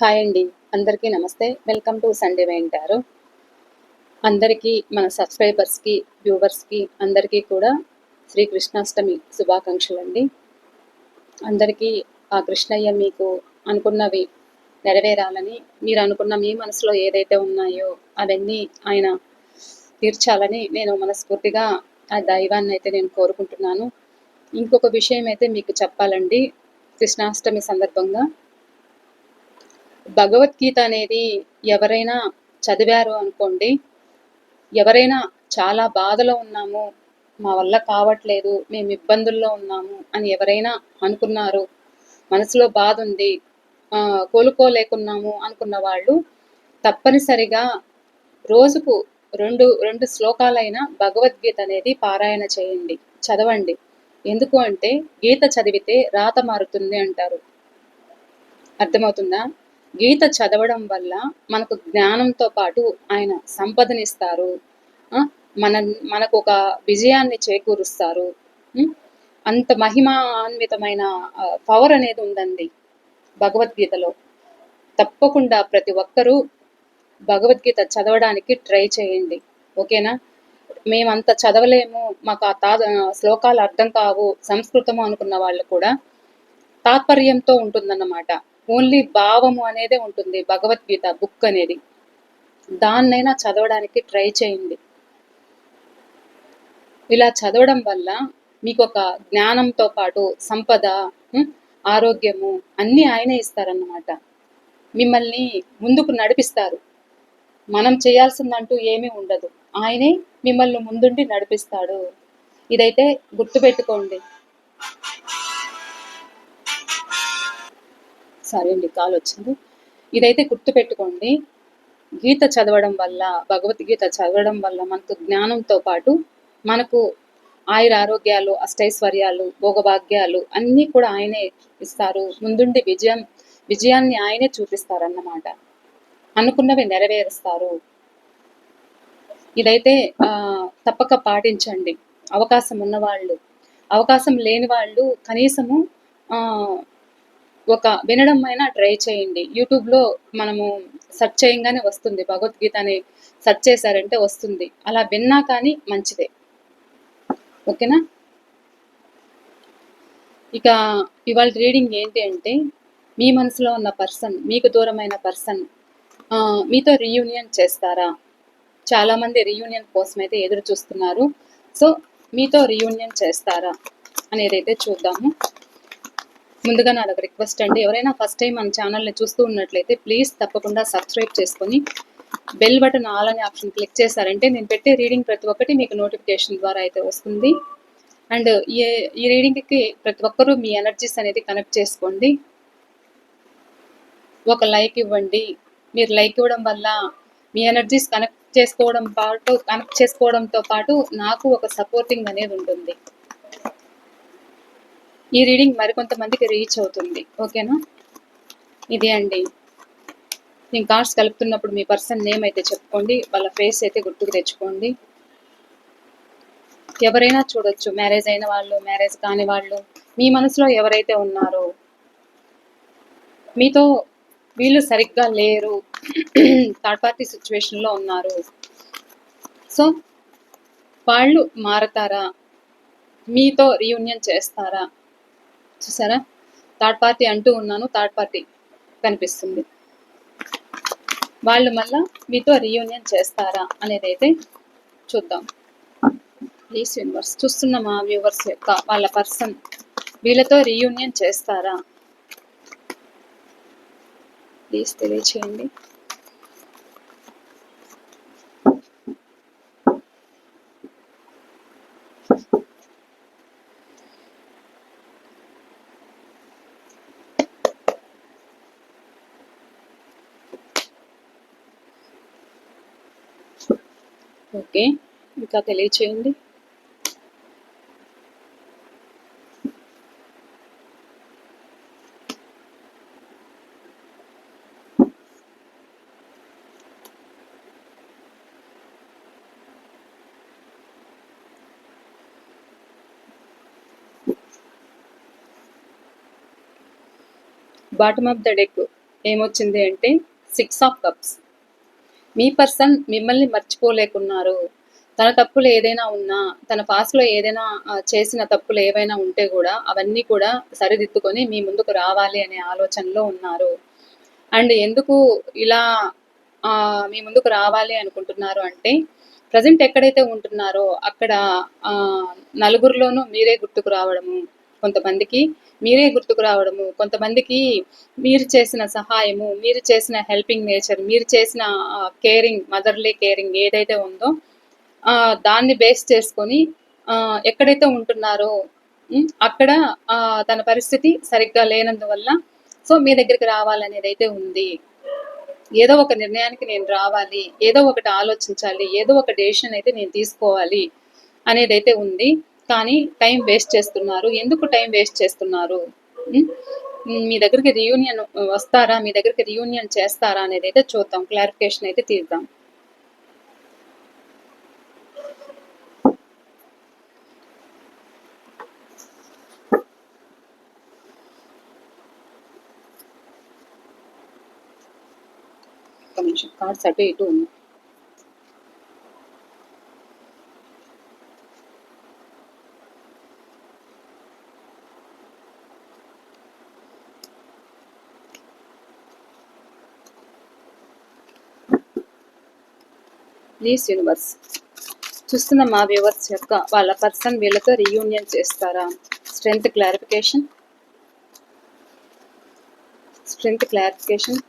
Hi అండి. అందరికీ నమస్తే. వెల్కమ్ టు సండే వెంటారు అందరికీ మన సబ్స్క్రైబర్స్కి వ్యూవర్స్కి అందరికీ కూడా శ్రీ కృష్ణాష్టమి శుభాకాంక్షలు అండి అందరికీ ఆ కృష్ణయ్య మీకు అనుకున్నవి నెరవేరాలని మీరు అనుకున్న మీ మనసులో ఏదైతే ఉన్నాయో అవన్నీ ఆయన తీర్చాలని నేను మనస్ఫూర్తిగా ఆ దైవాన్ని అయితే నేను కోరుకుంటున్నాను. ఇంకొక విషయం అయితే మీకు చెప్పాలండి. కృష్ణాష్టమి సందర్భంగా భగవద్గీత అనేది ఎవరైనా చదివారు అనుకోండి ఎవరైనా చాలా బాధలో ఉన్నాము మా వల్ల కావట్లేదు మేము ఇబ్బందుల్లో ఉన్నాము అని ఎవరైనా అనుకున్నారు మనసులో బాధ ఉంది కోలుకోలేకున్నాము అనుకున్న వాళ్ళు తప్పనిసరిగా రోజుకు రెండు రెండు శ్లోకాలైన భగవద్గీత అనేది పారాయణ చేయండి చదవండి. ఎందుకు అంటే గీత చదివితే రాత మారుతుంది అంటారు. అర్థమవుతుందా? గీత చదవడం వల్ల మనకు జ్ఞానంతో పాటు ఆయన సంపదనిస్తారు. మన మనకు ఒక విజయాన్ని చేకూరుస్తారు. అంత మహిమాన్వితమైన పవర్ అనేది ఉందండి భగవద్గీతలో. తప్పకుండా ప్రతి ఒక్కరూ భగవద్గీత చదవడానికి ట్రై చేయండి. ఓకేనా? మేమంత చదవలేము మాకు ఆ తా శ్లోకాలు అర్థం కావు సంస్కృతము అనుకున్న వాళ్ళు కూడా తాత్పర్యంతో ఉంటుందన్నమాట. ఓన్లీ భావము అనేదే ఉంటుంది భగవద్గీత బుక్ అనేది. దాన్నైనా చదవడానికి ట్రై చేయండి. ఇలా చదవడం వల్ల మీకు ఒక జ్ఞానంతో పాటు సంపద ఆరోగ్యము అన్నీ ఆయనే ఇస్తారన్నమాట. మిమ్మల్ని ముందుకు నడిపిస్తారు. మనం చేయాల్సిందంటూ ఏమీ ఉండదు. ఆయనే మిమ్మల్ని ముందుండి నడిపిస్తాడు. ఇదైతే గుర్తుపెట్టుకోండి. సరే అండి కాల్ వచ్చింది. ఇదైతే గుర్తుపెట్టుకోండి గీత చదవడం వల్ల భగవద్గీత చదవడం వల్ల మనకు జ్ఞానంతో పాటు మనకు ఆయుర ఆరోగ్యాలు అష్టైశ్వర్యాలు భోగభాగ్యాలు అన్నీ కూడా ఆయనే ఇస్తారు. ముందుండి విజయం విజయాన్ని ఆయనే చూపిస్తారన్నమాట. అనుకున్నవి నెరవేరుస్తారు. ఇదైతే ఆ, తప్పక పాటించండి. అవకాశం ఉన్నవాళ్ళు అవకాశం లేని వాళ్ళు కనీసము ఆ, ఒక వినడం అయినా ట్రై చేయండి. యూట్యూబ్లో మనము సెర్చ్ చేయంగానే వస్తుంది. భగవద్గీత అని సెర్చ్ చేశారంటే వస్తుంది. అలా విన్నా కానీ మంచిదే. ఓకేనా? ఇక ఇవాళ రీడింగ్ ఏంటి అంటే మీ మనసులో ఉన్న పర్సన్ మీకు దూరమైన పర్సన్ మీతో రీయూనియన్ చేస్తారా? చాలామంది రీయూనియన్ కోసం అయితే ఎదురు చూస్తున్నారు. సో మీతో రీయూనియన్ చేస్తారా అనేది అయితే చూద్దాము. ముందుగా నాదొక రిక్వెస్ట్ అండి. ఎవరైనా ఫస్ట్ టైం మన ఛానల్ని చూస్తూ ఉన్నట్లయితే ప్లీజ్ తప్పకుండా సబ్స్క్రైబ్ చేసుకొని బెల్ బటన్ ఆల్ అనే ఆప్షన్ క్లిక్ చేశారంటే నేను పెట్టే రీడింగ్ ప్రతి ఒక్కటి మీకు నోటిఫికేషన్ ద్వారా అయితే వస్తుంది. అండ్ ఈ ఈ రీడింగ్కి ప్రతి ఒక్కరూ మీ ఎనర్జీస్ అనేది కనెక్ట్ చేసుకోండి. ఒక లైక్ ఇవ్వండి. మీరు లైక్ ఇవ్వడం వల్ల మీ ఎనర్జీస్ కనెక్ట్ చేసుకోవడం పాటు కనెక్ట్ చేసుకోవడంతో పాటు నాకు ఒక సపోర్టింగ్ అనేది ఉంటుంది. ఈ రీడింగ్ మరికొంతమందికి రీచ్ అవుతుంది. ఓకేనా? ఇదే అండి. నేను కార్డ్స్ కలుపుతున్నప్పుడు మీ పర్సన్ నేమ్ అయితే చెప్పుకోండి. వాళ్ళ ఫేస్ అయితే గుర్తుకు తెచ్చుకోండి. ఎవరైనా చూడొచ్చు. మ్యారేజ్ అయిన వాళ్ళు మ్యారేజ్ కాని వాళ్ళు మీ మనసులో ఎవరైతే ఉన్నారో మీతో వీళ్ళు సరిగ్గా లేరు థర్డ్ పార్టీ సిచ్యువేషన్లో ఉన్నారు. సో వాళ్ళు మారతారా? మీతో రీయూనియన్ చేస్తారా? చూసారా? థర్డ్ పార్టీ అంటూ ఉన్నాను థర్డ్ పార్టీ కనిపిస్తుంది. వాళ్ళు మళ్ళా మీతో రీయూనియన్ చేస్తారా అనేది అయితే చూద్దాం. ప్లీజ్ యూనివర్స్ చూస్తున్న మా వ్యూవర్స్ యొక్క వాళ్ళ పర్సన్ వీళ్ళతో రీయూనియన్ చేస్తారా? ప్లీజ్ తెలియచేయండి. ఓకే ఇంకా తెలియచేయండి. బాటమ్ ఆఫ్ ద డెక్ ఏమొచ్చింది అంటే సిక్స్ ఆఫ్ కప్స్ మీ పర్సన్ మిమ్మల్ని మర్చిపోలేకున్నారు. తన తప్పులు ఏదైనా ఉన్నా తన పాస్ట్లో ఏదైనా చేసిన తప్పులు ఏవైనా ఉంటే కూడా అవన్నీ కూడా సరిదిద్దుకొని మీ ముందుకు రావాలి అనే ఆలోచనలో ఉన్నారు. అండ్ ఎందుకు ఇలా ఆ, మీ ముందుకు రావాలి అనుకుంటున్నారు అంటే ప్రజెంట్ ఎక్కడైతే ఉంటున్నారో అక్కడ నలుగురిలోనూ మీరే గుర్తుకు రావడము కొంతమందికి మీరే గుర్తుకు రావడము. కొంతమందికి మీరు చేసిన సహాయము మీరు చేసిన హెల్పింగ్ నేచర్ మీరు చేసిన కేరింగ్ మదర్లీ కేరింగ్ ఏదైతే ఉందో దాన్ని బేస్ చేసుకొని ఎక్కడైతే ఉంటున్నారో అక్కడ తన పరిస్థితి సరిగ్గా లేనందువల్ల సో మీ దగ్గరికి రావాలనేది అయితే ఉంది. ఏదో ఒక నిర్ణయానికి నేను రావాలి ఏదో ఒకటి ఆలోచించాలి ఏదో ఒక డెసిషన్ అయితే నేను తీసుకోవాలి అనేది అయితే ఉంది. కానీ టైం వేస్ట్ చేస్తున్నారు. ఎందుకు టైం వేస్ట్ చేస్తున్నారు? మీ దగ్గరికి రియూనియన్ వస్తారా? మీ దగ్గరికి రియూనియన్ చేస్తారా అనేది అయితే చూద్దాం. క్లారిఫికేషన్ అయితే తీద్దాం. కార్డ్స్ అటు ఇటు ఉన్నాయి. ప్లీజ్ యూనివర్స్ చూస్తున్న మా వ్యూవర్స్ యొక్క వాళ్ళ పర్సన్ వీళ్ళతో రీయూనియన్ చేస్తారా? Strength clarification strength clarification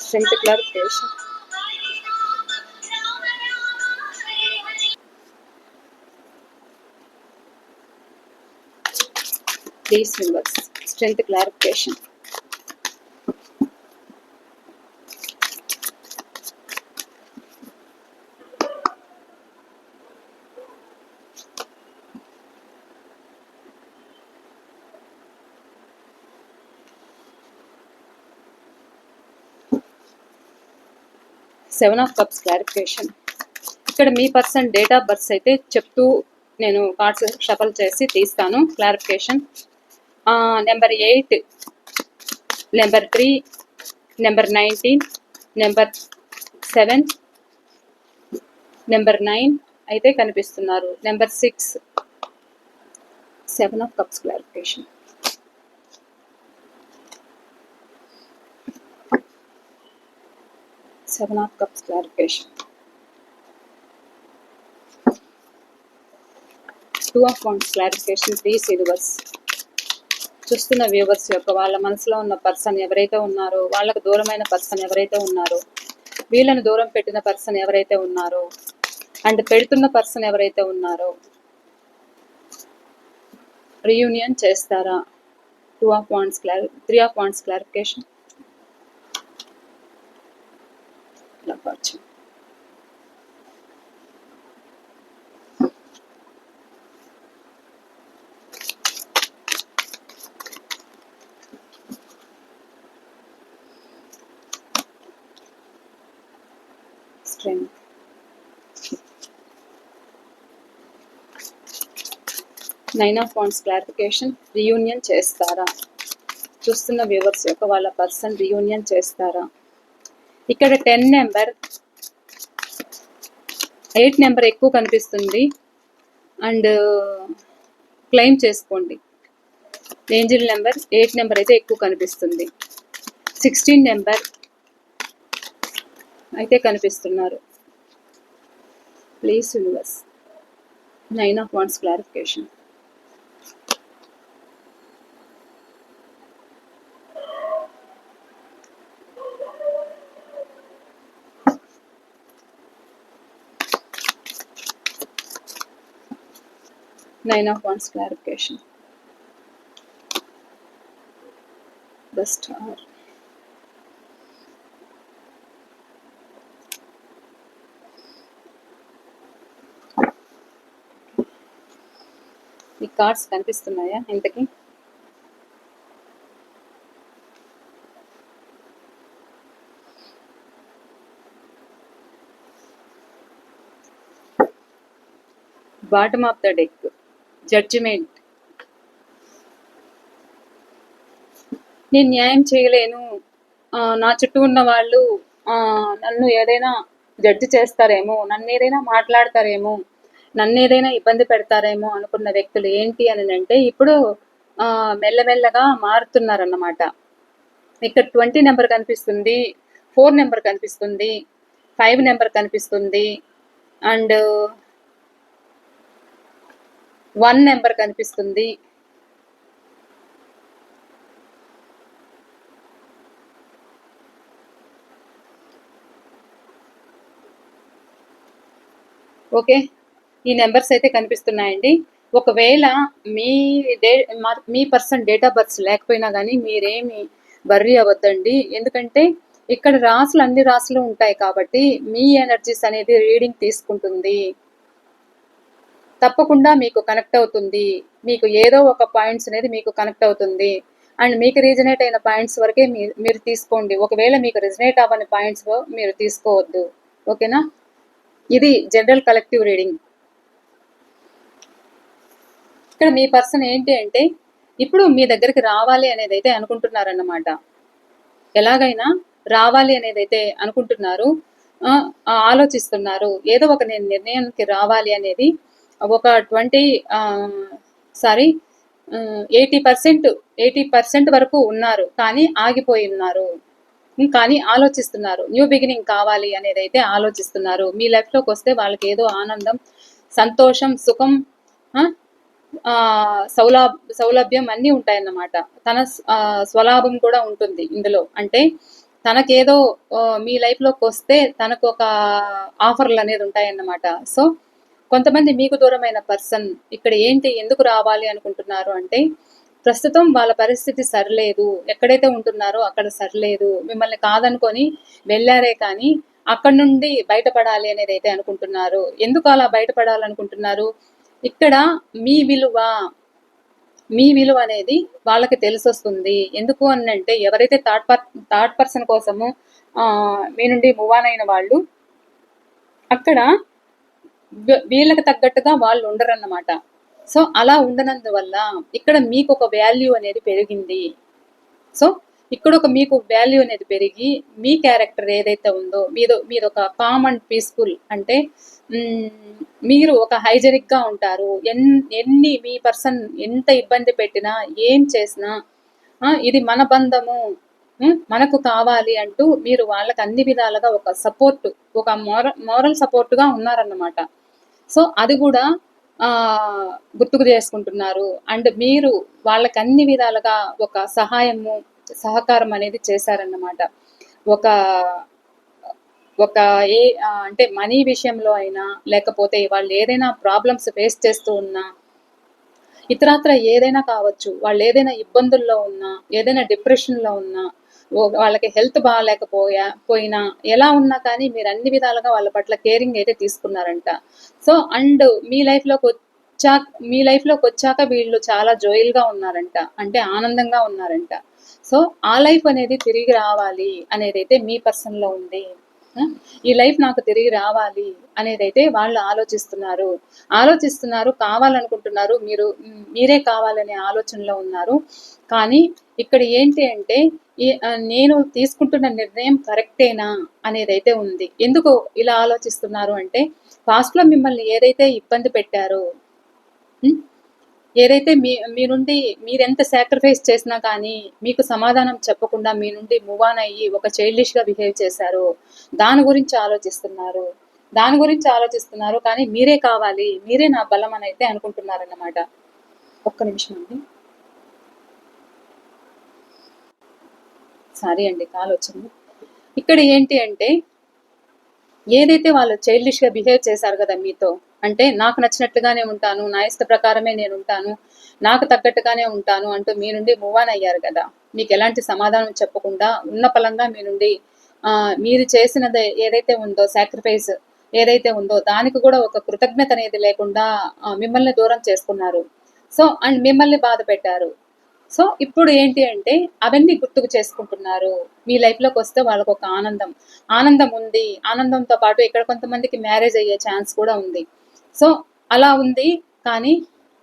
strength clarification please members strength clarification seven of cups clarification ఇక్కడ మీ పర్సన్ డేట్ ఆఫ్ బర్త్ అయితే చెప్తూ నేను కార్డ్స్ షఫల్ చేసి తీస్తాను. Clarification number eight number three number nineteen number seven number nine అయితే కనిపిస్తున్నారు. Number six seven of cups clarification seven of cups clarification two of wands clarification please universe చూస్తున్న viewers యొక్క వాళ్ళ మనసులో ఉన్న పర్సన్ ఎవరైతే ఉన్నారో వాళ్ళకు దూరమైన పర్సన్ ఎవరైతే ఉన్నారో వీళ్ళను దూరం పెట్టిన పర్సన్ ఎవరైతే ఉన్నారో అండ్ పెడుతున్న పర్సన్ ఎవరైతే ఉన్నారో రీయూనియన్ చేస్తారా? టూ ఆఫ్ వాన్స్ క్లారి త్రీ ఆఫ్ వాన్స్ క్లారిఫికేషన్ ఇలా కావచ్చు strength. Nine of points clarification reunion చేస్తారా? చూస్తున్న వ్యూవర్స్ యొక్క వాళ్ళ పర్సన్ రీయూనియన్ చేస్తారా? ఇక్కడ టెన్ నెంబర్ ఎయిట్ నెంబర్ ఎక్కువ కనిపిస్తుంది. అండ్ క్లెయిమ్ చేసుకోండి. ఏంజిల్ నెంబర్ ఎయిట్ నెంబర్ అయితే ఎక్కువ కనిపిస్తుంది. సిక్స్టీన్ నెంబర్ అయితే కనిపిస్తున్నారు. Please universe nine of wands clarification nine of wands clarification the star ఈ కార్డ్స్ కనిపిస్తున్నాయా ఇంతకి? Bottom of the deck judgement నేను న్యాయం చేయలేను. నా చుట్టూ ఉన్న వాళ్ళు నన్ను ఏదైనా జడ్జి చేస్తారేమో నన్ను ఏదైనా మాట్లాడతారేమో నన్ను ఏదైనా ఇబ్బంది పెడతారేమో అనుకున్న వ్యక్తులు ఏంటి అని అంటే ఇప్పుడు మెల్లమెల్లగా మారుతున్నారన్నమాట. ఇక్కడ ట్వంటీ నెంబర్ కనిపిస్తుంది ఫోర్ నెంబర్ కనిపిస్తుంది ఫైవ్ నెంబర్ కనిపిస్తుంది అండ్ వన్ నెంబర్ కనిపిస్తుంది. ఓకే ఈ నెంబర్స్ అయితే కనిపిస్తున్నాయండి. ఒకవేళ మీ డే మీ పర్సన్ డేట్ ఆఫ్ బర్త్ లేకపోయినా కానీ మీరేమి బర్రీ అవ్వద్దండి. ఎందుకంటే ఇక్కడ రాసులు అన్ని రాసులు ఉంటాయి కాబట్టి మీ ఎనర్జీస్ అనేది రీడింగ్ తీసుకుంటుంది. తప్పకుండా మీకు కనెక్ట్ అవుతుంది. మీకు ఏదో ఒక పాయింట్స్ అనేది మీకు కనెక్ట్ అవుతుంది. అండ్ మీకు రీజనేట్ అయిన పాయింట్స్ వరకే మీరు తీసుకోండి. ఒకవేళ మీకు రిజనేట్ అవ్వని పాయింట్స్ మీరు తీసుకోవద్దు. ఓకేనా ఇది జనరల్ కలెక్టివ్ రీడింగ్ ఇక్కడ మీ పర్సన్ ఏంటి అంటే ఇప్పుడు మీ దగ్గరికి రావాలి అనేది అయితే అనుకుంటున్నారన్నమాట. ఎలాగైనా రావాలి అనేది అయితే అనుకుంటున్నారు. ఆలోచిస్తున్నారు. ఏదో ఒక నేను నిర్ణయానికి రావాలి అనేది ఒక twenty sorry eighty percent eighty percent వరకు ఉన్నారు కానీ ఆగిపోయి ఉన్నారు కానీ ఆలోచిస్తున్నారు. న్యూ బిగినింగ్ కావాలి అనేది అయితే ఆలోచిస్తున్నారు. మీ లైఫ్లోకి వస్తే వాళ్ళకి ఏదో ఆనందం సంతోషం సుఖం ఆ, సౌలాభ సౌలభ్యం అన్నీ ఉంటాయన్నమాట. తన స్వలాభం కూడా ఉంటుంది ఇందులో. అంటే తనకేదో మీ లైఫ్లోకి వస్తే తనకు ఒక ఆఫర్లు అనేది ఉంటాయన్నమాట. సో కొంతమంది మీకు దూరమైన పర్సన్ ఇక్కడ ఏంటి ఎందుకు రావాలి అనుకుంటున్నారు అంటే ప్రస్తుతం వాళ్ళ పరిస్థితి సరిలేదు ఎక్కడైతే ఉంటున్నారో అక్కడ సరిలేదు మిమ్మల్ని కాదనుకొని వెళ్ళారే కానీ అక్కడ నుండి బయటపడాలి అనేది అయితే అనుకుంటున్నారు. ఎందుకు అలా బయటపడాలనుకుంటున్నారు? ఇక్కడ మీ విలువ మీ విలువ అనేది వాళ్ళకి తెలిసొస్తుంది. ఎందుకు అని అంటే ఎవరైతే థర్డ్ పర్ థర్డ్ పర్సన్ కోసము మీ నుండి మూవ్ ఆన్ అయిన వాళ్ళు అక్కడ వీళ్ళకి తగ్గట్టుగా వాళ్ళు ఉండరన్నమాట. సో అలా ఉండనందువల్ల ఇక్కడ మీకు ఒక వాల్యూ అనేది పెరిగింది. సో ఇక్కడ ఒక మీకు వాల్యూ అనేది పెరిగి మీ క్యారెక్టర్ ఏదైతే ఉందో మీరు మీరు ఒక కామ్ అండ్ పీస్ఫుల్ అంటే మీరు ఒక హైజెనిక్గా ఉంటారు. ఎన్ ఎన్ని మీ పర్సన్ ఎంత ఇబ్బంది పెట్టినా ఏం చేసినా ఇది మన బంధము మనకు కావాలి అంటూ మీరు వాళ్ళకి అన్ని విధాలుగా ఒక సపోర్ట్ ఒక మోరల్ మోరల్ సపోర్ట్గా ఉన్నారన్నమాట. సో అది కూడా ఆ, గుర్తుకు చేసుకుంటున్నారు. అండ్ మీరు వాళ్ళకి అన్ని విధాలుగా ఒక సహాయము సహకారం అనేది చేశారన్నమాట. ఒక ఒక ఏ అంటే మనీ విషయంలో అయినా లేకపోతే వాళ్ళు ఏదైనా ప్రాబ్లమ్స్ ఫేస్ చేస్తూ ఉన్నా ఇతరత్ర ఏదైనా కావచ్చు వాళ్ళు ఏదైనా ఇబ్బందుల్లో ఉన్నా ఏదైనా డిప్రెషన్లో ఉన్నా వాళ్ళకి హెల్త్ బాగాలేకపోయా పోయినా ఎలా ఉన్నా కానీ మీరు అన్ని విధాలుగా వాళ్ళ పట్ల కేరింగ్ అయితే తీసుకున్నారంట. సో అండ్ మీ లైఫ్లోకి వచ్చాక మీ లైఫ్లోకి వచ్చాక వీళ్ళు చాలా జోయిల్గా ఉన్నారంట. అంటే ఆనందంగా ఉన్నారంట. సో ఆ లైఫ్ అనేది తిరిగి రావాలి అనేది అయితే మీ పర్సన్లో ఉంది. ఈ లైఫ్ నాకు తిరిగి రావాలి అనేది అయితే వాళ్ళు ఆలోచిస్తున్నారు. ఆలోచిస్తున్నారు కావాలనుకుంటున్నారు మీరు మీరే కావాలనే ఆలోచనలో ఉన్నారు. కానీ ఇక్కడ ఏంటి అంటే నేను తీసుకుంటున్న నిర్ణయం కరెక్టేనా అనేది అయితే ఉంది. ఎందుకు ఇలా ఆలోచిస్తున్నారు అంటే పాస్ట్లో మిమ్మల్ని ఏదైతే ఇబ్బంది పెట్టారో ఏదైతే మీ మీ నుండి మీరెంత సాక్రిఫైస్ చేసినా కానీ మీకు సమాధానం చెప్పకుండా మీ నుండి మూవ్ ఆన్ అయ్యి ఒక చైల్డిష్గా బిహేవ్ చేశారు. దాని గురించి ఆలోచిస్తున్నారు. దాని గురించి ఆలోచిస్తున్నారు. కానీ మీరే కావాలి. మీరే నా బలం అని అయితే అనుకుంటున్నారన్నమాట. ఒక్క నిమిషం అండి. సారీ అండి కాల్ వచ్చింది. ఇక్కడ ఏంటి అంటే ఏదైతే వాళ్ళు చైల్డిష్గా బిహేవ్ చేశారు కదా మీతో అంటే నాకు నచ్చినట్లుగానే ఉంటాను నా ఇష్ట ప్రకారమే నేను ఉంటాను నాకు తగ్గట్టుగానే ఉంటాను అంటూ మీ నుండి మూవ్ ఆన్ అయ్యారు కదా. మీకు ఎలాంటి సమాధానం చెప్పకుండా ఉన్న పలంగా మీ నుండి మీరు చేసినది ఏదైతే ఉందో సాక్రిఫైస్ ఏదైతే ఉందో దానికి కూడా ఒక కృతజ్ఞత అనేది లేకుండా మిమ్మల్ని దూరం చేసుకున్నారు. సో అండ్ మిమ్మల్ని బాధ పెట్టారు. సో ఇప్పుడు ఏంటి అంటే అవన్నీ గుర్తుకు చేసుకుంటున్నారు. మీ లైఫ్లోకి వస్తే వాళ్ళకు ఒక ఆనందం. ఆనందం ఉంది. ఆనందంతో పాటు ఇక్కడ కొంతమందికి మ్యారేజ్ అయ్యే ఛాన్స్ కూడా ఉంది. సో అలా ఉంది. కానీ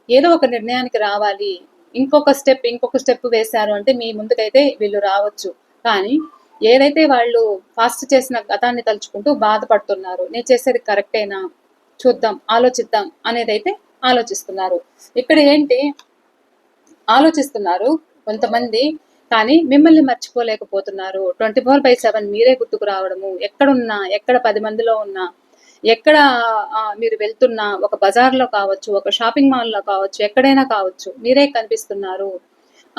ఏదో ఒక నిర్ణయానికి రావాలి. ఇంకొక స్టెప్ ఇంకొక స్టెప్ వేశారు అంటే మీ ముందుకైతే వీళ్ళు రావచ్చు. కానీ ఏదైతే వాళ్ళు ఫాస్ట్ చేసిన గతాన్ని తలుచుకుంటూ బాధపడుతున్నారు నేను చేసేది కరెక్టేనా? చూద్దాం ఆలోచిద్దాం అనేది అయితే ఆలోచిస్తున్నారు. ఇక్కడ ఏంటి? ఆలోచిస్తున్నారు కొంతమంది కానీ మిమ్మల్ని మర్చిపోలేకపోతున్నారు. ట్వంటీ ఫోర్ బై సెవెన్ మీరే గుర్తుకు రావడము. ఎక్కడున్నా ఎక్కడ పది మందిలో ఉన్నా ఎక్కడ మీరు వెళ్తున్నా ఒక బజార్లో కావచ్చు ఒక షాపింగ్ మాల్లో కావచ్చు ఎక్కడైనా కావచ్చు మీరే కనిపిస్తున్నారు.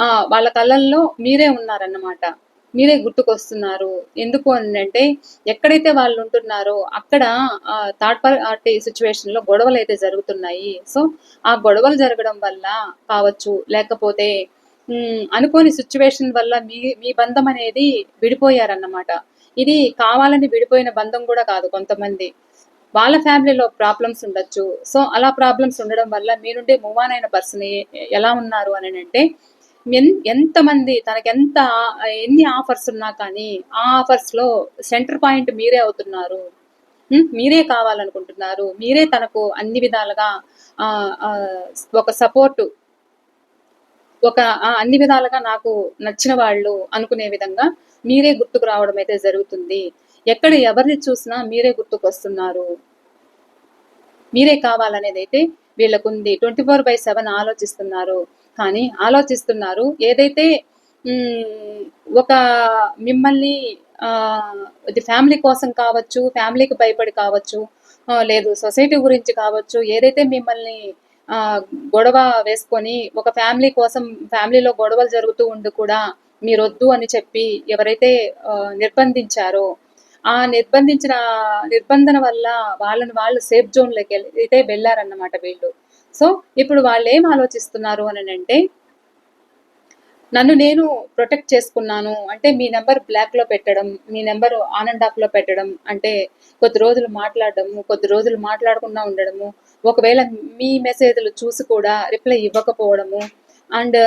ఆ, వాళ్ళ కళ్ళల్లో మీరే ఉన్నారన్నమాట. మీరే గుర్తుకొస్తున్నారు. ఎందుకు అని అంటే ఎక్కడైతే వాళ్ళు ఉంటున్నారో అక్కడ థర్డ్ పార్టీ సిచ్యువేషన్లో గొడవలు అయితే జరుగుతున్నాయి. సో ఆ గొడవలు జరగడం వల్ల కావచ్చు లేకపోతే అనుకోని సిచ్యువేషన్ వల్ల మీ మీ బంధం అనేది విడిపోయారన్నమాట. ఇది కావాలని విడిపోయిన బంధం కూడా కాదు కొంతమంది. వాళ్ళ ఫ్యామిలీలో ప్రాబ్లమ్స్ ఉండొచ్చు. సో అలా ప్రాబ్లమ్స్ ఉండడం వల్ల మీ నుండి మూవ్ ఆన్ అయిన పర్సన్ ఎలా ఉన్నారు అని అంటే ఎంతమంది తనకు ఎంత ఎన్ని ఆఫర్స్ ఉన్నా కానీ ఆ ఆఫర్స్లో సెంటర్ పాయింట్ మీరే అవుతున్నారు. మీరే కావాలనుకుంటున్నారు. మీరే తనకు అన్ని విధాలుగా ఒక సపోర్ట్ ఒక అన్ని విధాలుగా నాకు నచ్చిన వాళ్ళు అనుకునే విధంగా మీరే గుర్తుకు రావడం అయితే జరుగుతుంది. ఎక్కడ ఎవరిని చూసినా మీరే గుర్తుకొస్తున్నారు. మీరే కావాలనేది అయితే వీళ్ళకుంది ట్వంటీ ఫోర్ బై సెవెన్ ఆలోచిస్తున్నారు. కానీ ఆలోచిస్తున్నారు. ఏదైతే ఒక మిమ్మల్ని ఆ, ఇది ఫ్యామిలీ కోసం కావచ్చు ఫ్యామిలీకి భయపడి కావచ్చు లేదు సొసైటీ గురించి కావచ్చు ఏదైతే మిమ్మల్ని ఆ, గొడవ వేసుకొని ఒక ఫ్యామిలీ కోసం ఫ్యామిలీలో గొడవలు జరుగుతూ ఉండి కూడా మీరు వద్దు అని చెప్పి ఎవరైతే నిర్బంధించారో ఆ నిర్బంధించిన నిర్బంధన వల్ల వాళ్ళని వాళ్ళు సేఫ్ జోన్లోకి అయితే వెళ్ళారన్నమాట వీళ్ళు. సో ఇప్పుడు వాళ్ళు ఏం ఆలోచిస్తున్నారు అని అంటే నన్ను నేను ప్రొటెక్ట్ చేసుకున్నాను అంటే మీ నెంబర్ బ్లాక్లో పెట్టడం మీ నెంబర్ ఆన్ అండ్ ఆఫ్లో పెట్టడం అంటే కొద్ది రోజులు మాట్లాడడము కొద్ది రోజులు మాట్లాడకుండా ఉండడము ఒకవేళ మీ మెసేజ్లు చూసి కూడా రిప్లై ఇవ్వకపోవడము అండ్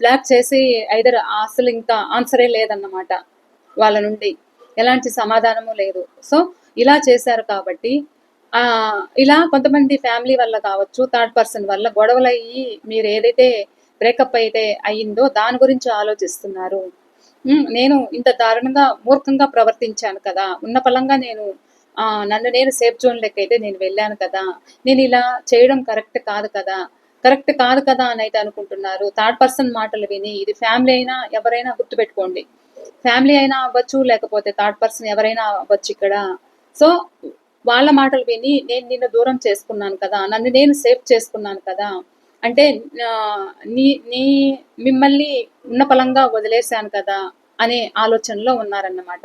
బ్లాక్ చేసి ఐదర్ అసలు ఇంకా ఆన్సరే లేదన్నమాట వాళ్ళ నుండి. ఎలాంటి సమాధానము లేదు. సో ఇలా చేశారు కాబట్టి ఆ ఇలా కొంతమంది ఫ్యామిలీ వల్ల కావచ్చు థర్డ్ పర్సన్ వల్ల గొడవలు అయ్యి మీరు ఏదైతే బ్రేకప్ అయితే అయ్యిందో దాని గురించి ఆలోచిస్తున్నారు. నేను ఇంత దారుణంగా మూర్ఖంగా ప్రవర్తించాను కదా ఉన్న పలంగా నేను ఆ, నన్ను నేను సేఫ్ జోన్ లెక్క అయితే నేను వెళ్ళాను కదా నేను ఇలా చేయడం కరెక్ట్ కాదు కదా కరెక్ట్ కాదు కదా అని అయితే అనుకుంటున్నారు. థర్డ్ పర్సన్ మాటలు విని ఇది ఫ్యామిలీ అయినా ఎవరైనా గుర్తుపెట్టుకోండి. ఫ్యామిలీ అయినా అవ్వచ్చు లేకపోతే థర్డ్ పర్సన్ ఎవరైనా అవ్వచ్చు ఇక్కడ. సో వాళ్ళ మాటలు విని నేను నిన్ను దూరం చేసుకున్నాను కదా నన్ను నేను సేఫ్ చేసుకున్నాను కదా అంటే నీ నీ మిమ్మల్ని ఉన్న పలంగా వదిలేశాను కదా అనే ఆలోచనలో ఉన్నారన్నమాట.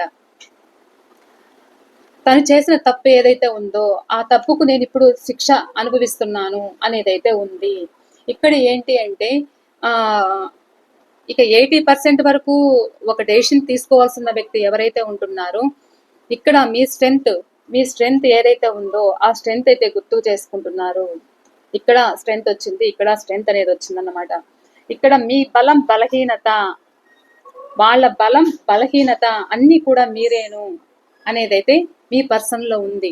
తను చేసిన తప్పు ఏదైతే ఉందో ఆ తప్పుకు నేను ఇప్పుడు శిక్ష అనుభవిస్తున్నాను అనేదైతే ఉంది. ఇక్కడ ఏంటి అంటే ఆ ఇక ఎయిటీ పర్సెంట్ వరకు ఒక డెసిషన్ తీసుకోవాల్సిన వ్యక్తి ఎవరైతే ఉంటున్నారో ఇక్కడ మీ స్ట్రెంగ్త్ మీ స్ట్రెంగ్త్ ఏదైతే ఉందో ఆ స్ట్రెంగ్త్ అయితే గుర్తు చేసుకుంటున్నారు. ఇక్కడ స్ట్రెంగ్త్ వచ్చింది ఇక్కడ స్ట్రెంగ్త్ అనేది వచ్చిందన్నమాట. ఇక్కడ మీ బలం బలహీనత వాళ్ళ బలం బలహీనత అన్నీ కూడా మీరేను అనేదైతే మీ పర్సన్లో ఉంది.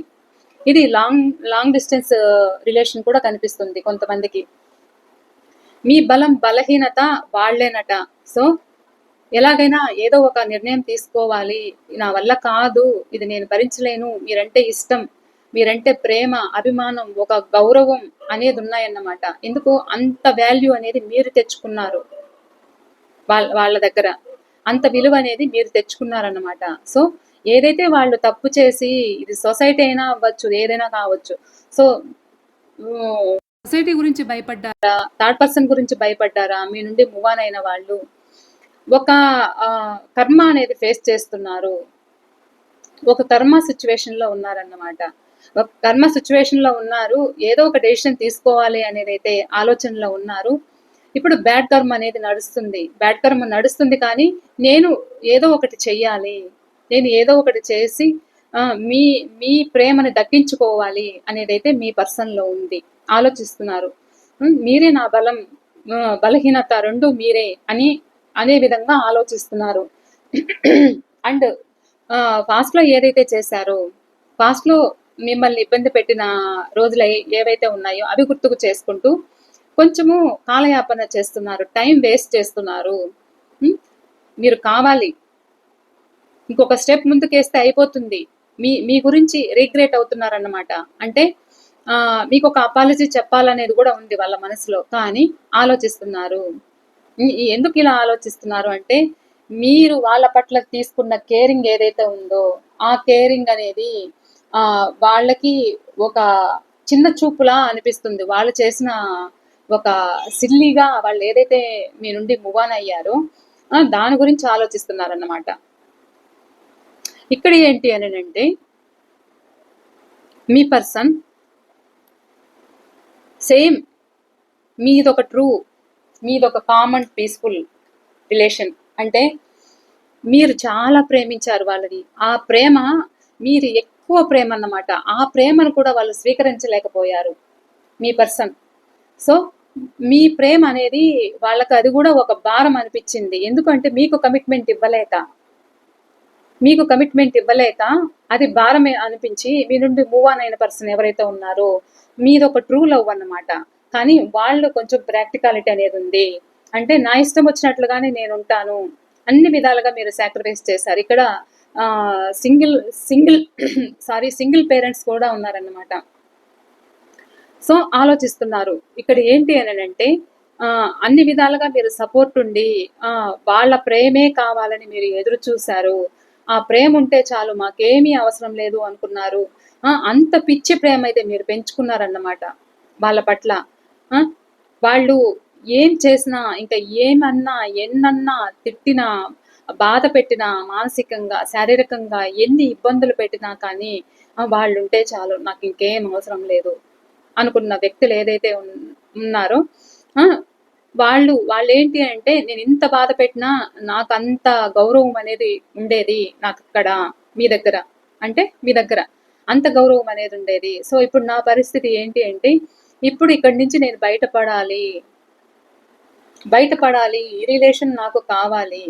ఇది లాంగ్ లాంగ్ డిస్టెన్స్ రిలేషన్ కూడా కనిపిస్తుంది కొంతమందికి. మీ బలం బలహీనత వాళ్ళేనట. సో ఎలాగైనా ఏదో ఒక నిర్ణయం తీసుకోవాలి. నా వల్ల కాదు. ఇది నేను భరించలేను. మీరంటే ఇష్టం. మీరంటే ప్రేమ అభిమానం ఒక గౌరవం అనేది ఉన్నాయన్నమాట. ఎందుకు? అంత వాల్యూ అనేది మీరు తెచ్చుకున్నారు. వాళ్ళ వాళ్ళ దగ్గర. అంత విలువ అనేది మీరు తెచ్చుకున్నారన్నమాట. సో ఏదైతే వాళ్ళు తప్పు చేసి ఇది సొసైటీ అయినా అవ్వచ్చు ఏదైనా కావచ్చు. సో సొసైటీ గురించి భయపడ్డారా? థర్డ్ పర్సన్ గురించి భయపడ్డారా? మీ నుండి మూవ్ ఆన్ అయిన వాళ్ళు? ఒక కర్మ అనేది ఫేస్ చేస్తున్నారు. ఒక కర్మ సిచ్యువేషన్లో ఉన్నారన్నమాట. ఒక కర్మ సిచ్యువేషన్లో ఉన్నారు. ఏదో ఒక డెసిషన్ తీసుకోవాలి అనేది అయితే ఆలోచనలో ఉన్నారు. ఇప్పుడు బ్యాడ్ కర్మ అనేది నడుస్తుంది. బ్యాడ్ కర్మ నడుస్తుంది కానీ నేను ఏదో ఒకటి చెయ్యాలి. నేను ఏదో ఒకటి చేసి మీ మీ ప్రేమను దక్కించుకోవాలి అనేది అయితే మీ పర్సన్లో ఉంది. ఆలోచిస్తున్నారు. మీరే నా బలం బలహీనత రెండు మీరే అని అనే విధంగా ఆలోచిస్తున్నారు. అండ్ ఫాస్ట్లో ఏదైతే చేశారో ఫాస్ట్లో మిమ్మల్ని ఇబ్బంది పెట్టిన రోజులు ఏవైతే ఉన్నాయో అవి గుర్తుకు చేసుకుంటూ కొంచెము కాలయాపన చేస్తున్నారు టైం వేస్ట్ చేస్తున్నారు. మీరు కావాలి. ఇంకొక స్టెప్ ముందుకేస్తే అయిపోతుంది. మీ మీ గురించి రిగ్రెట్ అవుతున్నారన్నమాట. అంటే మీకు ఒక అపాలజీ చెప్పాలనేది కూడా ఉంది వాళ్ళ మనసులో. కానీ ఆలోచిస్తున్నారు. ఎందుకు ఇలా ఆలోచిస్తున్నారు అంటే మీరు వాళ్ళ పట్ల తీసుకున్న కేరింగ్ ఏదైతే ఉందో ఆ కేరింగ్ అనేది ఆ వాళ్ళకి ఒక చిన్న చూపులా అనిపిస్తుంది. వాళ్ళు చేసిన ఒక సిల్లీగా వాళ్ళు ఏదైతే మీ నుండి మూవ్ ఆన్ అయ్యారో దాని గురించి ఆలోచిస్తున్నారన్నమాట. ఇక్కడ ఏంటి అని అంటే మీ పర్సన్ సేమ్ మీదొక ట్రూ మీదొక కామన్ పీస్ఫుల్ రిలేషన్. అంటే మీరు చాలా ప్రేమించారు వాళ్ళని. ఆ ప్రేమ మీరు ఎక్కువ ప్రేమ అన్నమాట ఆ ప్రేమను కూడా వాళ్ళు స్వీకరించలేకపోయారు మీ పర్సన్. సో మీ ప్రేమ అనేది వాళ్ళకి అది కూడా ఒక భారం అనిపించింది. ఎందుకంటే మీకు కమిట్మెంట్ ఇవ్వలేక. మీకు కమిట్మెంట్ ఇవ్వలేక అది భారమే అనిపించి మీ నుండి మూవ్ ఆన్ అయిన పర్సన్ ఎవరైతే ఉన్నారో మీది ఒక ట్రూ లవ్ అన్నమాట. కానీ వాళ్ళు కొంచెం ప్రాక్టికాలిటీ అనేది ఉంది. అంటే నా ఇష్టం వచ్చినట్లుగానే నేను ఉంటాను. అన్ని విధాలుగా మీరు సాక్రిఫైస్ చేశారు. ఇక్కడ single single sorry single parents కూడా ఉన్నారన్నమాట. సో ఆలోచిస్తున్నారు. ఇక్కడ ఏంటి అని అంటే అన్ని విధాలుగా మీరు సపోర్ట్ ఉండి వాళ్ళ ప్రేమే కావాలని మీరు ఎదురు చూశారు. ఆ ప్రేమ ఉంటే చాలు మాకేమీ అవసరం లేదు అనుకున్నారు. అంత పిచ్చి ప్రేమ అయితే మీరు పెంచుకున్నారన్నమాట వాళ్ళ పట్ల. ఆ, వాళ్ళు ఏం చేసినా ఇంకా ఏమన్నా ఎన్నన్నా తిట్టినా బాధ పెట్టినా మానసికంగా శారీరకంగా ఎన్ని ఇబ్బందులు పెట్టినా కానీ వాళ్ళు ఉంటే చాలు నాకు ఇంకేం అవసరం లేదు అనుకున్న వ్యక్తులు ఏదైతే ఉన్- ఉన్నారో ఆ, వాళ్ళు వాళ్ళు ఏంటి అంటే నేను ఇంత బాధ పెట్టినా నాకు అంత గౌరవం అనేది ఉండేది నాకు ఇక్కడ మీ దగ్గర. అంటే మీ దగ్గర. అంత గౌరవం అనేది ఉండేది. సో ఇప్పుడు నా పరిస్థితి ఏంటి అంటే ఇప్పుడు ఇక్కడి నుంచి నేను బయటపడాలి. బయటపడాలి. ఈ రిలేషన్ నాకు కావాలి.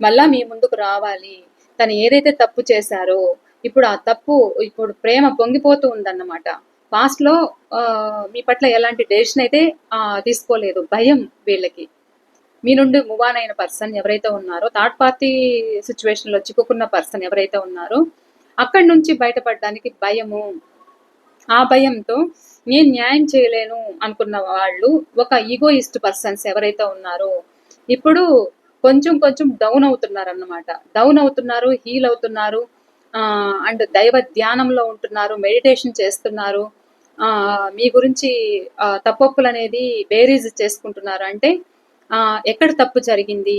మళ్ళా మీ ముందుకు రావాలి. తను ఏదైతే తప్పు చేశారో ఇప్పుడు ఆ తప్పు ఇప్పుడు ప్రేమ పొంగిపోతూ ఉందన్నమాట. పాస్ట్లో ఆ, మీ పట్ల ఎలాంటి డెసిషన్ అయితే తీసుకోలేదు. భయం వీళ్ళకి. మీ నుండి మూవ్ ఆన్ అయిన పర్సన్ ఎవరైతే ఉన్నారో థర్డ్ పార్టీ సిచ్యువేషన్లో చిక్కుకున్న పర్సన్ ఎవరైతే ఉన్నారో అక్కడి నుంచి బయటపడడానికి భయము. ఆ భయంతో నేను న్యాయం చేయలేను అనుకున్న వాళ్ళు ఒక ఈగోయిస్ట్ పర్సన్స్ ఎవరైతే ఉన్నారో ఇప్పుడు కొంచెం కొంచెం డౌన్ అవుతున్నారు అన్నమాట డౌన్ అవుతున్నారు హీల్ అవుతున్నారు అండ్ దైవ ధ్యానంలో ఉంటున్నారు మెడిటేషన్ చేస్తున్నారు. మీ గురించి తప్పప్పులు తప్పొప్పులు అనేది బేరీజ్ చేసుకుంటున్నారు. అంటే ఎక్కడ తప్పు జరిగింది?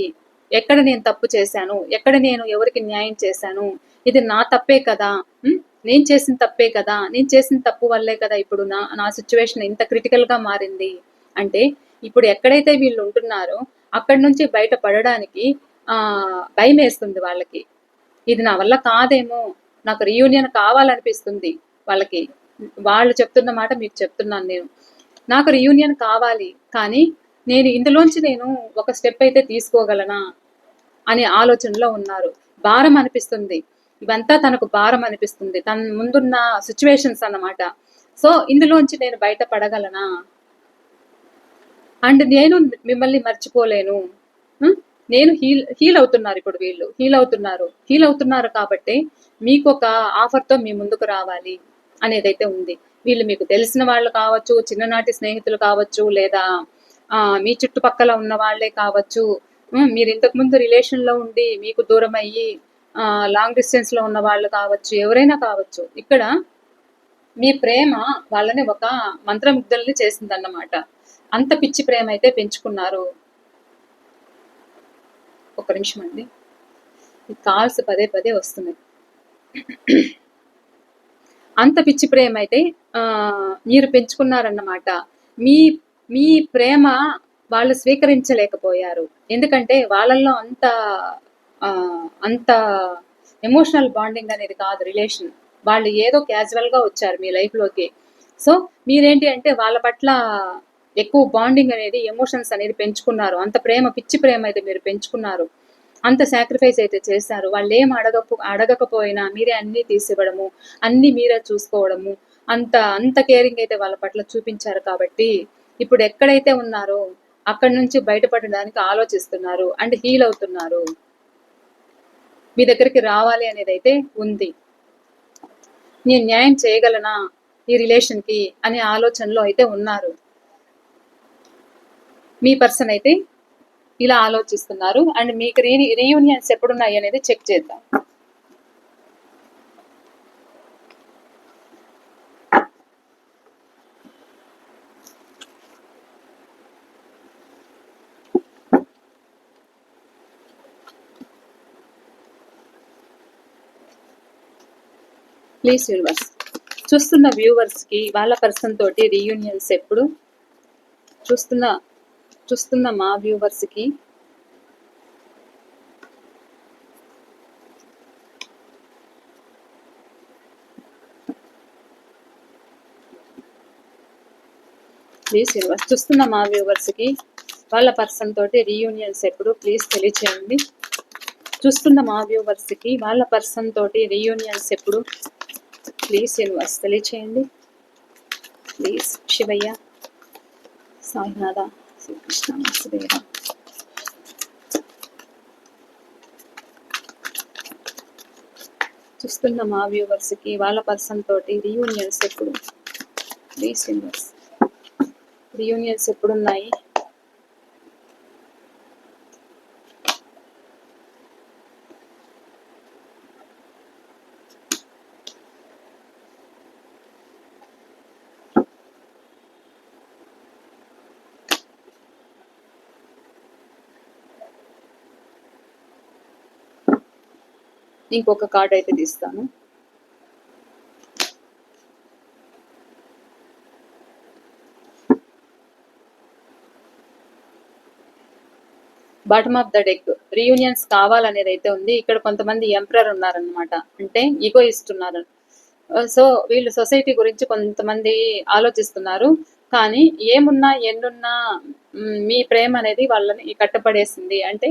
ఎక్కడ నేను తప్పు చేశాను? ఎక్కడ నేను ఎవరికి న్యాయం చేశాను? ఇది నా తప్పే కదా? నేను చేసిన తప్పే కదా? నేను చేసిన తప్పు వల్లే కదా ఇప్పుడు నా నా సిచ్యువేషన్ ఇంత క్రిటికల్గా మారింది? అంటే ఇప్పుడు ఎక్కడైతే వీళ్ళు ఉంటున్నారో అక్కడి నుంచి బయట పడడానికి భయం వేస్తుంది వాళ్ళకి. ఇది నా వల్ల కాదేమో? నాకు రీయూనియన్ కావాలనిపిస్తుంది వాళ్ళకి. వాళ్ళు చెప్తున్న మాట మీకు చెప్తున్నాను నేను. నాకు రీయూనియన్ కావాలి కానీ నేను ఇందులోంచి నేను ఒక స్టెప్ అయితే తీసుకోగలనా? అనే ఆలోచనలో ఉన్నారు. భారం అనిపిస్తుంది. ఇవంతా తనకు భారం అనిపిస్తుంది. తన ముందున్న సిచ్యువేషన్స్ అన్నమాట. సో ఇందులోంచి నేను బయటపడగలనా? అండ్ నేను మిమ్మల్ని మర్చిపోలేను. నేను హీల్ హీల్ అవుతున్నారు ఇప్పుడు వీళ్ళు. హీల్ అవుతున్నారు. హీల్ అవుతున్నారు కాబట్టి మీకు ఒక ఆఫర్తో మీ ముందుకు రావాలి అనేదైతే ఉంది. వీళ్ళు మీకు తెలిసిన వాళ్ళు కావచ్చు చిన్ననాటి స్నేహితులు కావచ్చు లేదా మీ చుట్టుపక్కల ఉన్న వాళ్ళే కావచ్చు. మీరు ఇంతకు ముందు రిలేషన్లో ఉండి మీకు దూరం అయ్యి లాంగ్ డిస్టెన్స్లో ఉన్న వాళ్ళు కావచ్చు ఎవరైనా కావచ్చు ఇక్కడ మీ ప్రేమ వాళ్ళని ఒక మంత్రముగ్ధుల్ని చేసిందన్నమాట. అంత పిచ్చి ప్రేమ అయితే పెంచుకున్నారు. ఒక నిమిషం అండి. ఈ కాల్స్ పదే పదే వస్తున్నాయి. అంత పిచ్చి ప్రేమ అయితే మీరు పెంచుకున్నారన్నమాట. మీ మీ ప్రేమ వాళ్ళు స్వీకరించలేకపోయారు. ఎందుకంటే వాళ్ళల్లో అంత అంత ఎమోషనల్ బాండింగ్ అనేది కాదు రిలేషన్ వాళ్ళు ఏదో క్యాజువల్గా వచ్చారు మీ లైఫ్లోకి. సో మీరేంటి అంటే వాళ్ళ పట్ల ఎక్కువ బాండింగ్ అనేది ఎమోషన్స్ అనేది పెంచుకున్నారు. అంత ప్రేమ పిచ్చి ప్రేమ అయితే మీరు పెంచుకున్నారు. అంత సాక్రిఫైస్ అయితే చేశారు. వాళ్ళు ఏం అడగపో అడగకపోయినా మీరే అన్నీ తీసివ్వడము అన్నీ మీరే చూసుకోవడము అంత అంత కేరింగ్ అయితే వాళ్ళ పట్ల చూపించారు కాబట్టి ఇప్పుడు ఎక్కడైతే ఉన్నారో అక్కడి నుంచి బయటపడడానికి ఆలోచిస్తున్నారు అండ్ హీల్ అవుతున్నారు. మీ దగ్గరికి రావాలి అనేది అయితే ఉంది. నేను న్యాయం చేయగలనా ఈ రిలేషన్కి అనే ఆలోచనలో అయితే ఉన్నారు. మీ పర్సన్ అయితే ఇలా ఆలోచిస్తున్నారు. అండ్ మీకు రీ రీయూనియన్స్ ఎప్పుడున్నాయి అనేది చెక్ చేద్దాం. Please universe. చూస్తున్న వ్యూవర్స్కి వాళ్ళ పర్సన్ తోటి రీయూనియన్స్ ఎప్పుడు? చూస్తున్న చూస్తున్న మా వ్యూవర్స్కి. ప్లీజ్ యూనివర్స్ చూస్తున్న మా వ్యూవర్స్కి వాళ్ళ పర్సన్ తోటి రీయూనియన్స్ ఎప్పుడు? ప్లీజ్ తెలియచేయండి. చూస్తున్న మా వ్యూవర్స్కి వాళ్ళ పర్సన్ తోటి రీయూనియన్స్ ఎప్పుడు? ప్లీజ్ యూనివర్స్ తెలియచేయండి ప్లీజ్ శివయ్య సాయినాథ శ్రీకృష్ణ వాసుదేవ. చూస్తున్న మా వ్యూవర్స్కి వాళ్ళ పర్సన్ తోటి రీయూనియన్స్ ఎప్పుడు? ప్లీజ్ రీయూనియన్స్ ఎప్పుడున్నాయి? ఇంకొక కార్డ్ అయితే తీస్తాను. Bottom of the deck reunions కావాలనేది అయితే ఉంది. ఇక్కడ కొంతమంది ఎంప్రర్ ఉన్నారనమాట అంటే ఈగో ఇస్తున్నారు. Uh, సో వీళ్ళు సొసైటీ గురించి కొంతమంది ఆలోచిస్తున్నారు. కానీ ఏమున్నా ఎన్నున్నా మీ ప్రేమ అనేది వాళ్ళని కట్టపడేసింది. అంటే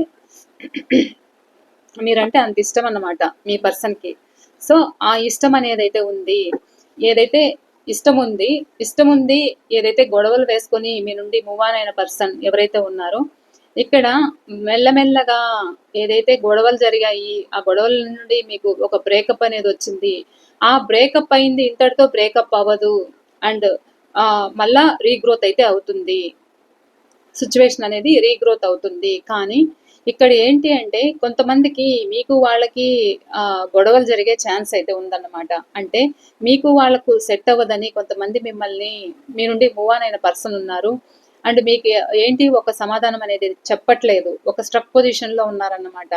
మీరంటే అంత ఇష్టం అన్నమాట మీ పర్సన్కి. సో ఆ ఇష్టం అనేది అయితే ఉంది ఏదైతే ఇష్టం ఉంది ఇష్టం ఉంది ఏదైతే గొడవలు వేసుకొని మీ నుండి మూవ్ ఆన్ అయిన పర్సన్ ఎవరైతే ఉన్నారో ఇక్కడ మెల్లమెల్లగా ఏదైతే గొడవలు జరిగాయి ఆ గొడవల నుండి మీకు ఒక బ్రేకప్ అనేది వచ్చింది ఆ బ్రేకప్ అయింది ఇంతటితో బ్రేకప్ అవ్వదు అండ్ మళ్ళా రీగ్రోత్ అయితే అవుతుంది. సిచ్యువేషన్ అనేది రీగ్రోత్ అవుతుంది. కానీ ఇక్కడ ఏంటి అంటే కొంతమందికి మీకు వాళ్ళకి గొడవలు జరిగే ఛాన్స్ అయితే ఉందన్నమాట. అంటే మీకు వాళ్ళకు సెట్ అవ్వదని కొంతమంది మిమ్మల్ని మీ నుండి మూవ్ ఆన్ అయిన పర్సన్ ఉన్నారు. అండ్ మీకు ఏంటి ఒక సమాధానం అనేది చెప్పట్లేదు. ఒక స్ట్రక్ పొజిషన్లో ఉన్నారన్నమాట.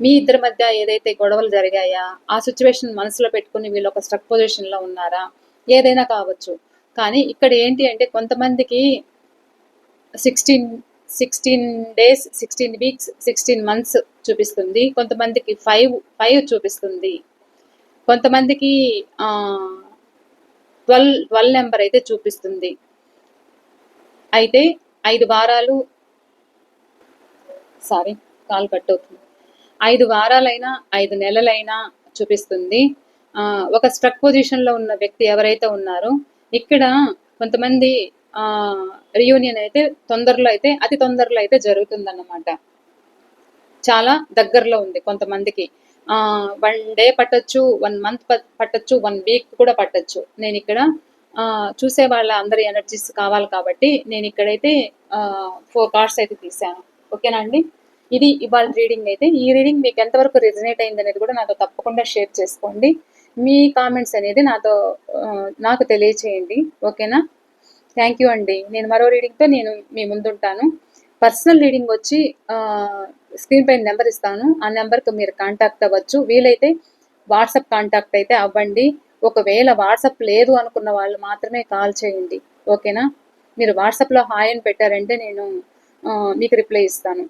మీ ఇద్దరి మధ్య ఏదైతే గొడవలు జరిగాయా ఆ సిచ్యువేషన్ మనసులో పెట్టుకుని వీళ్ళు ఒక స్ట్రక్ పొజిషన్లో ఉన్నారా? ఏదైనా కావచ్చు. కానీ ఇక్కడ ఏంటి అంటే కొంతమందికి sixteen sixteen days sixteen weeks sixteen months చూపిస్తుంది. కొంతమందికి ఫైవ్ ఫైవ్ చూపిస్తుంది. కొంతమందికి ట్వెల్వ్ ట్వెల్వ్ నెంబర్ అయితే చూపిస్తుంది. అయితే ఐదు వారాలు సారీ కాల్ కట్ అవుతుంది. ఐదు వారాలైనా ఐదు నెలలైనా చూపిస్తుంది. ఒక స్ట్రక్ పొజిషన్లో ఉన్న వ్యక్తి ఎవరైతే ఉన్నారో ఇక్కడ కొంతమంది రియూనియన్ అయితే తొందరలో అయితే అతి తొందరలో అయితే జరుగుతుందన్నమాట. చాలా దగ్గరలో ఉంది కొంతమందికి. వన్ డే పట్టొచ్చు వన్ మంత్ పట్టొచ్చు వన్ వీక్ కూడా పట్టచ్చు. నేను ఇక్కడ చూసే వాళ్ళ అందరి ఎనర్జీస్ కావాలి కాబట్టి నేను ఇక్కడైతే ఫోర్ కార్డ్స్ అయితే తీసాను ఓకేనా అండి? ఇది ఇవాళ రీడింగ్ అయితే. ఈ రీడింగ్ మీకు ఎంతవరకు రిజనేట్ అయింది అనేది కూడా నాతో తప్పకుండా షేర్ చేసుకోండి. మీ కామెంట్స్ అనేది నాతో నాకు తెలియచేయండి. ఓకేనా? థ్యాంక్ యూ అండి. నేను మరో రీడింగ్తో నేను మీ ముందుంటాను. పర్సనల్ రీడింగ్ వచ్చి స్క్రీన్ పైన నెంబర్ ఇస్తాను. ఆ నెంబర్కి మీరు కాంటాక్ట్ అవ్వచ్చు. వీలైతే వాట్సాప్ కాంటాక్ట్ అయితే అవ్వండి. ఒకవేళ వాట్సాప్ లేదు అనుకున్న వాళ్ళు మాత్రమే కాల్ చేయండి. ఓకేనా? మీరు వాట్సాప్లో హాయ్ అని పెట్టారంటే నేను మీకు రిప్లై ఇస్తాను.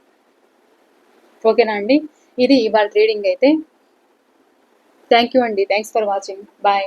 ఓకేనా అండి? ఇది ఇవాళ రీడింగ్ అయితే. థ్యాంక్ యూ అండి. Thanks for watching. బాయ్.